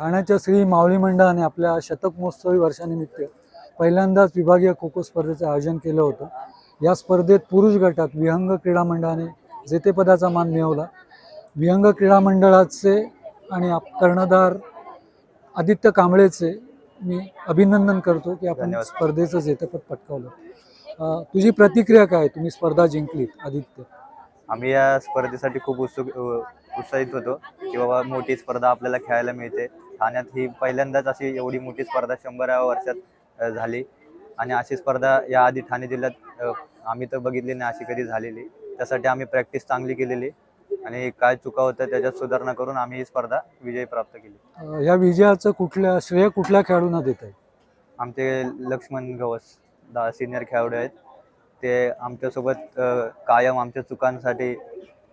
ठाण्याच्या श्री माऊली मंडळाने आपल्या शतक महोत्सवी वर्षानिमित्त पहिल्यांदाच विभागीय खो खो स्पर्धेचं आयोजन केलं होतं. या स्पर्धेत पुरुष गटात विहंग क्रीडा मंडळाने जेतेपदाचा मान मिळवला. विहंग क्रीडा मंडळाचे आणि आप- कर्णधार आदित्य कांबळेचे मी अभिनंदन करतो की आपण. स्पर्धेचं जेतेपद पटकावलं. तुझी प्रतिक्रिया काय? तुम्ही स्पर्धा जिंकलीत आदित्य. आम्ही या स्पर्धेसाठी खूप उत्सुक उत्साहित होतो की बाबा मोठी स्पर्धा आपल्याला खेळायला मिळते. ठाण्यात ही पहिल्यांदाच अशी एवढी मोठी स्पर्धा शंभराव्या वर्षात झाली. आणि अशी स्पर्धा याआधी ठाणे जिल्ह्यात आम्ही तर बघितली नाही अशी कधी झालेली. त्यासाठी आम्ही प्रॅक्टिस चांगली केलेली आणि काय चुका होत्या त्याच्यात सुधारणा करून आम्ही ही स्पर्धा विजय प्राप्त केली. या विजयाचं कुठल्या श्रेय कुठल्या खेळाडूंना देत आहे? आमचे लक्ष्मण गवस दहा सिनियर खेळाडू आहेत. ते आमच्यासोबत कायम आमच्या चुकांसाठी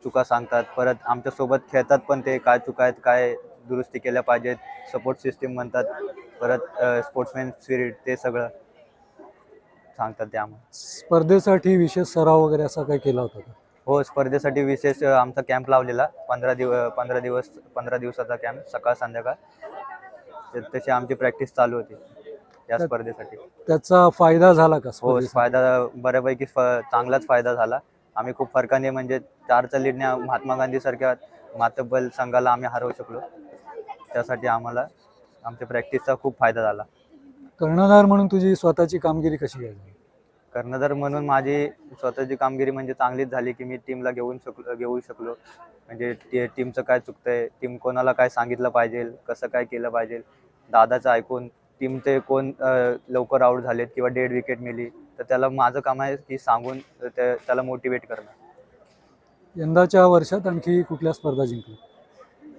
चुका सांगतात. परत आमच्यासोबत खेळतात पण ते काय चुका आहेत काय दुरुस्ती केल्या पाहिजेत. सपोर्ट सिस्टीम म्हणतात. परत स्पोर्ट्समॅन स्पिरिट ते सगळं सांगतात ते आम्हाला. स्पर्धेसाठी विशेष सराव वगैरे असा काही केला होता का? हो स्पर्धेसाठी विशेष आमचा कॅम्प लावलेला. पंधरा दिव पंधरा दिवस पंधरा दिवसाचा कॅम्प सकाळ संध्याकाळ. त- तशी आमची प्रॅक्टिस चालू होती या स्पर्धेसाठी. त्याचा फायदा झाला का हो? फायदा बऱ्यापैकी फ- चांगलाच फायदा झाला. आम्ही खूप फरकाने म्हणजे चारच्या लीडने महात्मा गांधी सारख्या मातब्बल संघाला आम्ही हरवू शकलो. त्यासाठी आम्हाला आमच्या प्रॅक्टिसचा खूप फायदा झाला. कर्णधार म्हणून तुझी स्वतःची कामगिरी कशी झाली कर्णधार म्हणून माझी स्वतःची कामगिरी म्हणजे चांगलीच झाली की मी टीमला घेऊन शकलो घेऊ शकलो. म्हणजे टी टीमचं काय चुकतंय टीम कोणाला काय सांगितलं पाहिजे कसं काय केलं पाहिजे दादाचं ऐकून टीमचे कोण लवकर आऊट झालेत किंवा डेड विकेट मिली तर त्याला माझं काम आहे की सांगून त्या- त्याला मोटिवेट करणं. यंदाच्या वर्षात आणखी कुठल्या स्पर्धा जिंकल्या?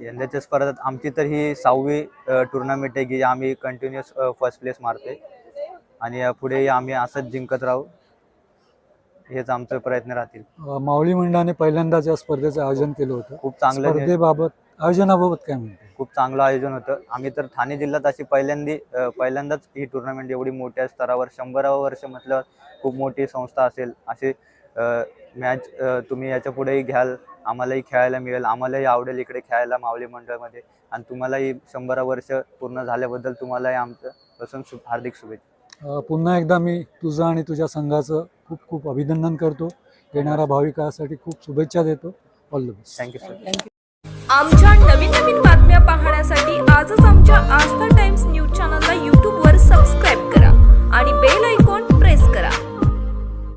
यंदाच्या स्पर्धेत आमची तर ही सहावी टुर्नामेंट आहे की आम्ही कंटिन्युअस फर्स्ट प्लेस मारतोय. आणि पुढे आम्ही असंच जिंकत राहू. हेच आमचे प्रयत्न राहतील. माऊली मंडळाने पहिल्यांदाच या स्पर्धेचं आयोजन केलं होतं. खूप चांगलं स्पर्धेबाबत आयोजनाबाबत काय म्हणते? खूप चांगलं आयोजन होतं. आम्ही तर ठाणे जिल्ह्यात अशी पहिल्यांदी पहिल्यांदाच ही टुर्नामेंट एवढी मोठ्या स्तरावर शंभरावं वर्ष म्हटल्यावर खूप मोठी संस्था असेल असे मॅच तुम्ही याच्या पुढेही घ्याल. आम्हालाही खेळायला मिळेल. आम्हालाही आवडेल इकडे खेळायला माऊली मंडळामध्ये. आणि तुम्हालाही शंभरा वर्ष पूर्ण झाल्याबद्दल तुम्हालाही आमचं पासून शु हार्दिक शुभेच्छा. पुन्हा एकदा मी तुझं आणि तुझ्या संघाचं खूप खूप अभिनंदन करतो. येणाऱ्या भावी काळासाठी खूप शुभेच्छा देतो. All the best thank you sir आमच्या नवीन नवीन बातम्या पाहण्यासाठी आजच आमच्या आस्था टाइम्स न्यूज चॅनलला